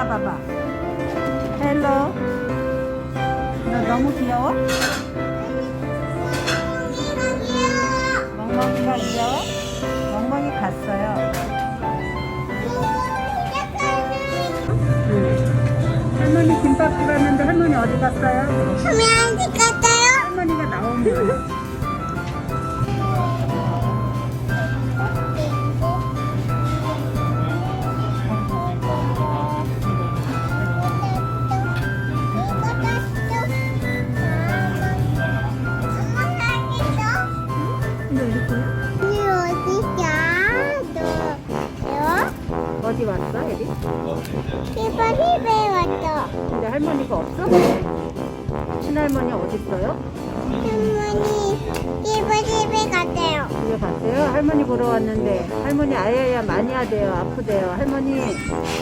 봐봐봐. 헬로. 너 너무 귀여워? 멍멍이가 귀여워? 멍멍이 갔어요. 할머니 김밥 주라는데 할머니 어디 갔어요? 할머니가 나오면. 어디 왔어, 에리? 근데 할머니가 없어? 친할머니 어디 있어요? 집에 갔어요? 할머니 보러 왔는데 할머니 아야야 많이 하대요 아프대요. 할머니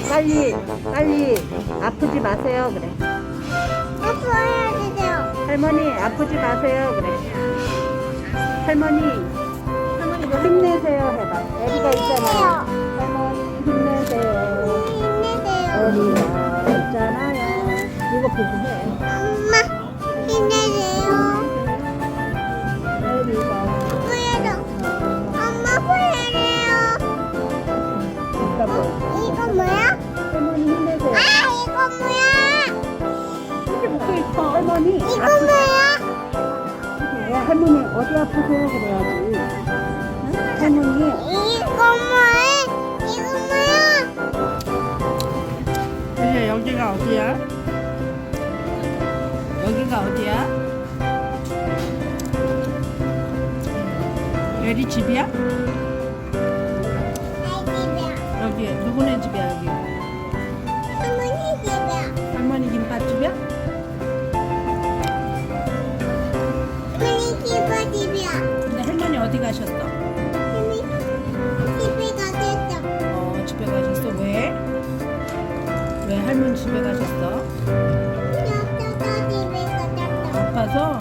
빨리 빨리 아프지 마세요 그래. 할머니 아프지 마세요 그래. 할머니 할머니 힘내세요 해봐. 에리가 있잖아요. 할머니 에리가 있잖아요. 이거 보고 해 집이야? 내 여기 누구네 집이야 여기? 할머니 집이야. 할머니 김밥집이야? 할머니. 근데 어디 가셨어? 어 집에 가셨어 왜? 왜 할머니 집에 가셨어? 아파서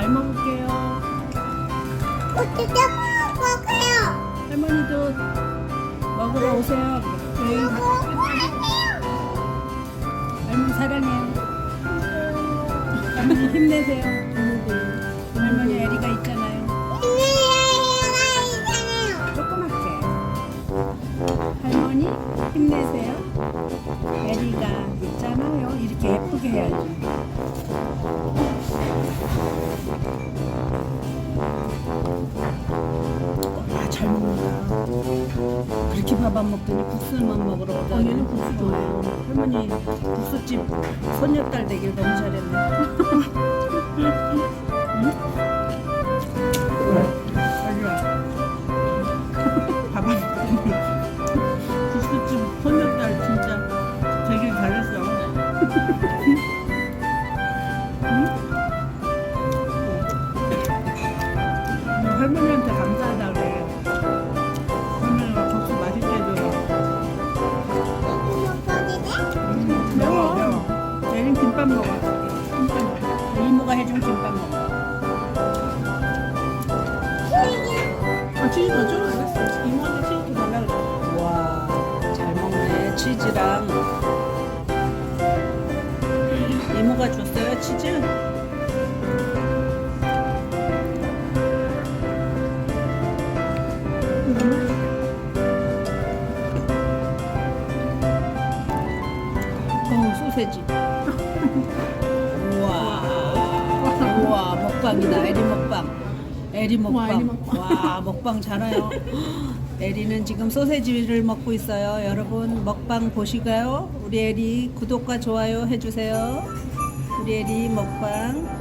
잘 먹을게요. 어떻게 먹어요? 할머니도 먹으러 오세요. 네. 할머니 사랑해요. 할머니 힘내세요. 할머니 에리가 있잖아요. 조그맣게 할머니 힘내세요. 에리가 있잖아요. 이렇게 예쁘게 해야지 아잘 먹는다. 그렇게 밥 안 먹더니 국수만 먹으러 오다 얘는 국수 좋아해요 할머니 국수집 손녀딸 되길 너무 잘했네 먹방이다 에리 먹방 에리 먹방 와 먹방 잘해요 에리는 지금 소세지를 먹고 있어요 여러분 먹방 보시고요 우리 에리 구독과 좋아요 해주세요 우리 에리 먹방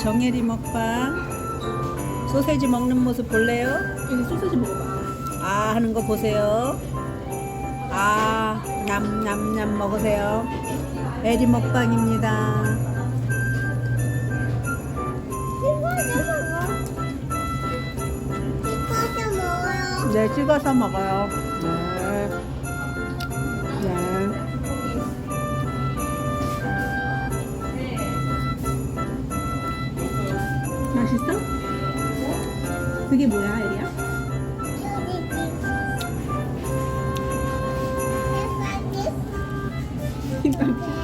정예리 먹방 소세지 먹는 모습 볼래요? 여기 소세지 먹어봐. 아 하는 거 보세요. 아 냠냠냠 먹으세요. 에리 먹방입니다. 네 찍어서 먹어요. 네. 네. 맛있어? 그게 뭐야, 에리야? 김밥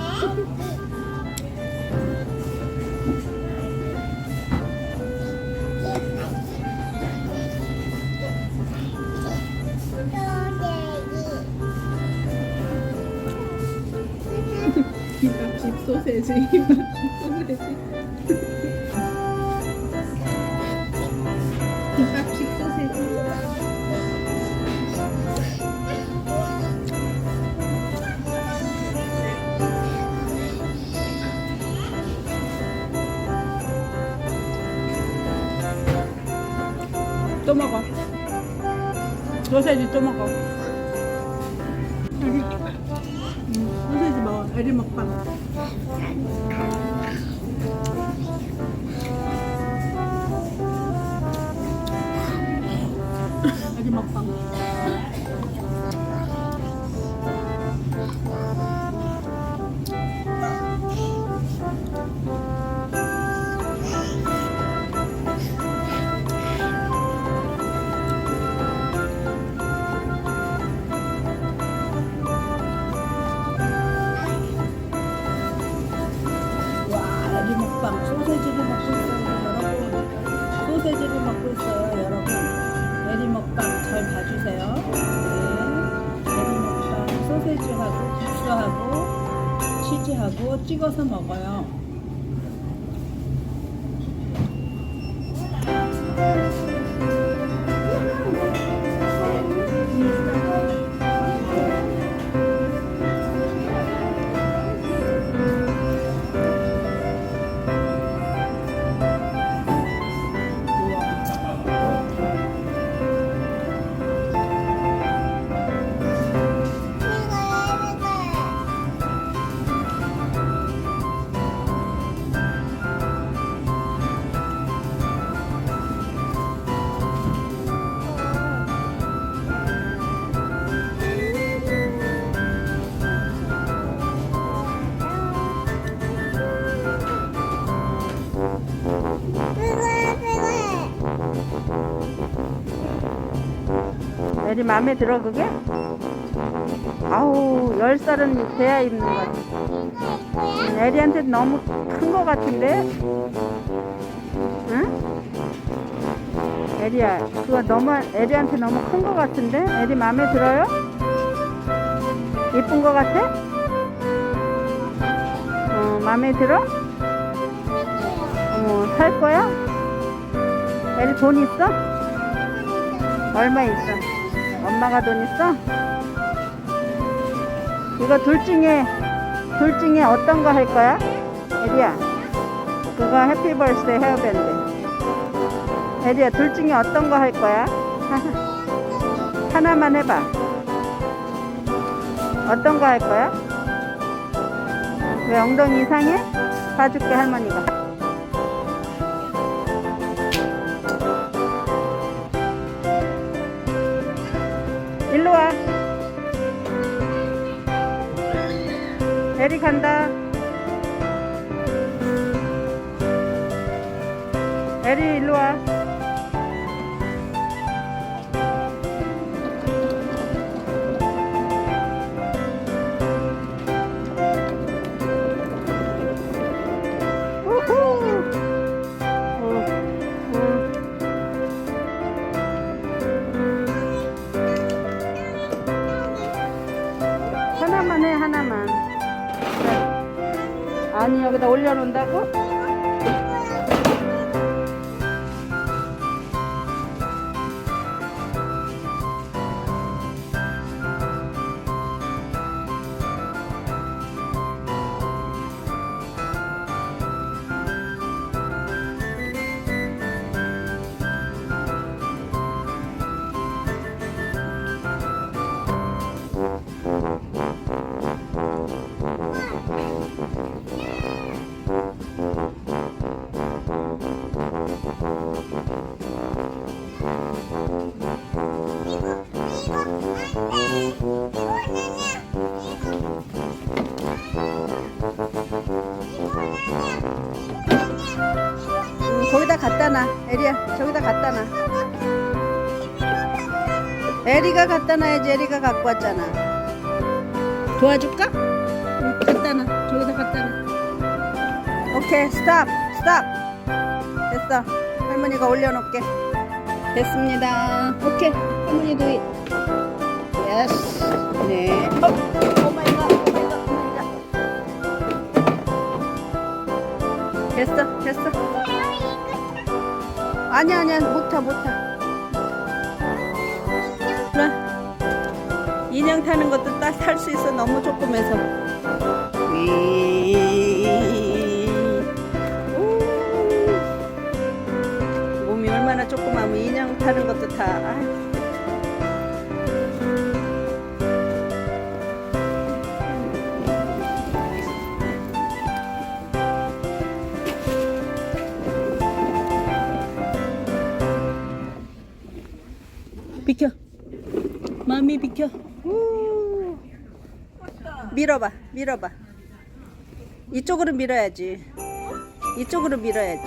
소세지. 김밥집 소세지. 김밥집 소세지. 또 먹어. 소세지 또 먹어. 음, 소세지 먹어. 에리 먹방. 에 소세지를 먹고 있어요, 여러분. 소세지를 먹고 있어요, 여러분. 에리 먹방 잘 봐주세요. 네. 에리 먹방 소세지하고 국수하고 치즈하고 찍어서 먹어요. 에리 마음에 들어 그게? 아우 열 살은 돼야 입는 것 같아. 음, 에리한테 너무 큰 것 같은데? 응? 에리야 그거 너무 에리한테 너무 큰 것 같은데? 에리 마음에 들어요? 예쁜 것 같아? 어 마음에 들어? 어머 살 거야? 에리 돈 있어? 얼마 있어? 엄마가 돈 있어? 이거 둘 중에 둘 중에 어떤 거 할 거야? 에리야 그거 해피버스데이 헤어밴드 에리야 둘 중에 어떤 거 할 거야? 하나만 해봐 어떤 거 할 거야? 왜 엉덩이 이상해? 봐줄게 할머니가 에리 간다. 에리 일로 와. 여기 음, 거기다 갖다 놔. 에리야 저기다 갖다 놔. 에리가 갖다 놔야지 에리가 갖고 왔잖아. 도와줄까? 응, 갖다 놔. 저기다 갖다 놔. 오케이 스탑 스탑. 됐어. 할머니가 올려놓게. 됐습니다. 오케이 할머니도 예스 네. 어. 됐어, 됐어. 아니야, 아니야, 못 타, 못 타. 그래. 인형 타는 것도 딱 탈 수 있어. 너무 조금해서. 위. 오. 몸이 얼마나 조그마면 인형 타는 것도 타. 아이. 밀어봐, 밀어봐. 이쪽으로 밀어야지. 이쪽으로 밀어야지.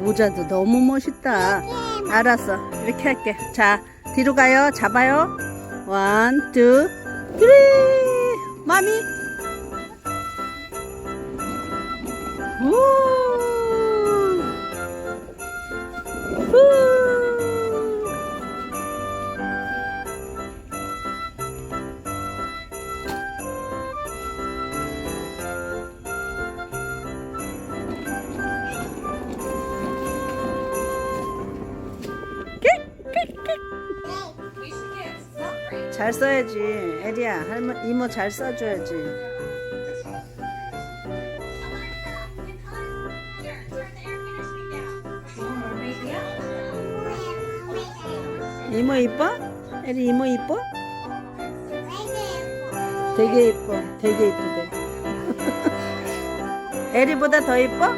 모자도 너무 멋있다. 알았어. 이렇게 할게. 자, 뒤로 가요. 잡아요. 원, 투, 쓰리. 마미. 우. 우. 할머 이모 잘 써줘야지. 이모 이뻐? 에리 이모 이뻐? 되게 이뻐. 되게 이쁘대. 에리보다 더 이뻐?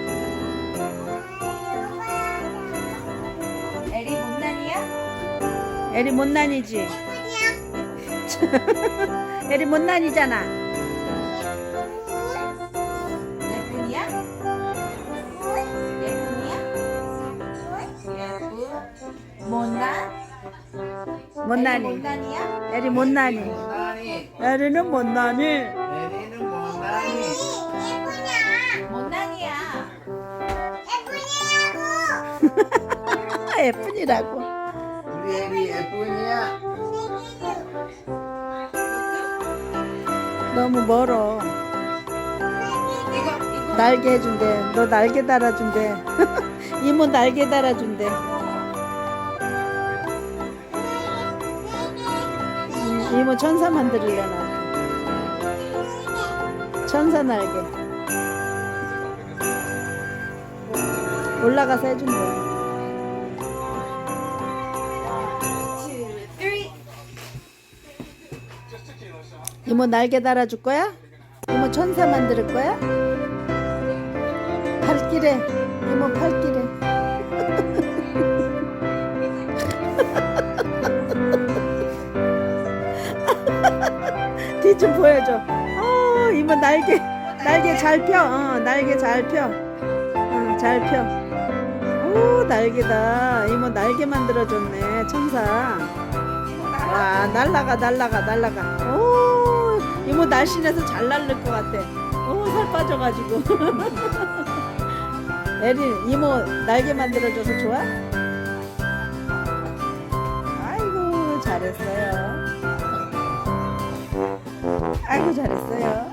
에리 못난이야? 에리 못난이지? 에리 못난이잖아. 예쁜이야? 예쁜이야? 예쁜? 못난? 못난이. 못난이야? 에리 못난이. 못난이 에리는 못난이. 내리는 못난이 예쁘냐? 못난이야. 예쁘냐고. 예쁜이라고. 우리 애리 예쁜이야 너무 멀어. 날개 해준대. 너 날개 달아준대. 이모 날개 달아준대. 음, 이모 천사 만들려나. 천사 날개. 올라가서 해준대. 이모 날개 달아줄 거야? 이모 천사 만들 거야? 팔길에 이모 팔길에. 뒤 좀 보여줘. 어 이모 날개 날개 잘 펴. 어, 날개 잘 펴. 어, 잘 펴 오 날개다. 이모 날개 만들어줬네 천사. 와 날라가 날라가 날라가. 오 이모 날씬해서 잘 날릴 것 같아. 오살 빠져가지고. 에린 이모 날개 만들어줘서 좋아? 아이고 잘했어요. 아이고 잘했어요.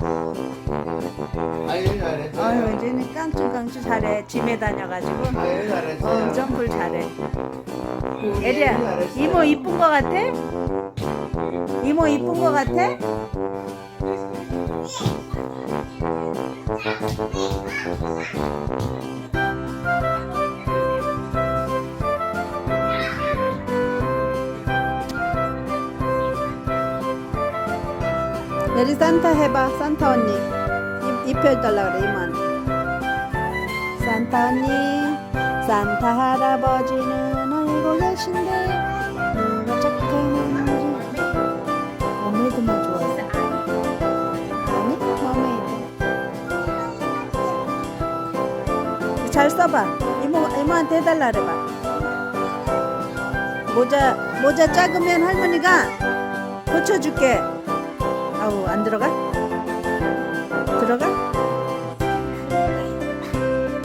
아유 잘했어 아유 이제는 깡충깡충 잘해. 짐에 다녀가지고. 아유 잘했어 어 점프를 잘해. 에리야 이모 이쁜 거 같아? 이모 이쁜 거 같아? 내리 산타 해봐 산타 언니. 입, 입혀 달라 그래 이모한테 산타 언니 산타 할아버지는 알고 계신데 써봐. 이모 이모한테 해달라 그래봐. 모자 모자 작으면 할머니가 고쳐줄게. 아우 안 들어가? 들어가?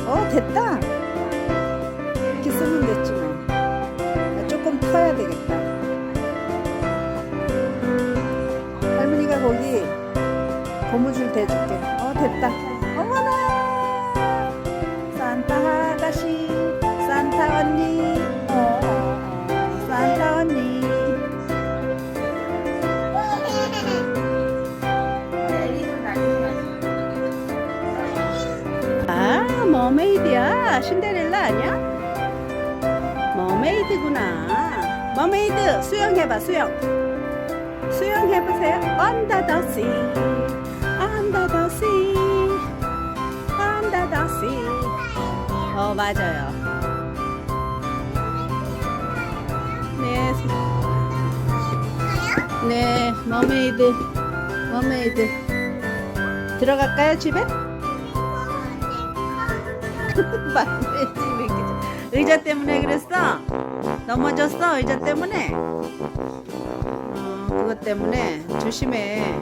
어 됐다. 이렇게 쓰면 됐지 뭐. 아, 조금 터야 되겠다. 할머니가 거기 고무줄 대줄게. 어 됐다. 머메이드 수영해봐 수영. 수영해보세요. Under the sea, under the sea, under the sea. 어 맞아요. 네. 네, 머메이드, 머메이드. 들어갈까요 집에? 집에. 의자 때문에 그랬어? 넘어졌어? 의자 때문에? 어, 그것 때문에 조심해.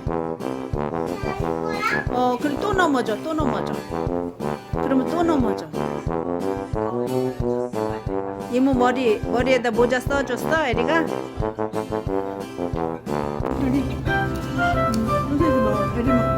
어, 그럼 또 넘어져, 또 넘어져. 그러면 또 넘어져. 이모 머리, 머리에다 모자 써줬어, 에리가? 에리, 에리, 에리, 에리,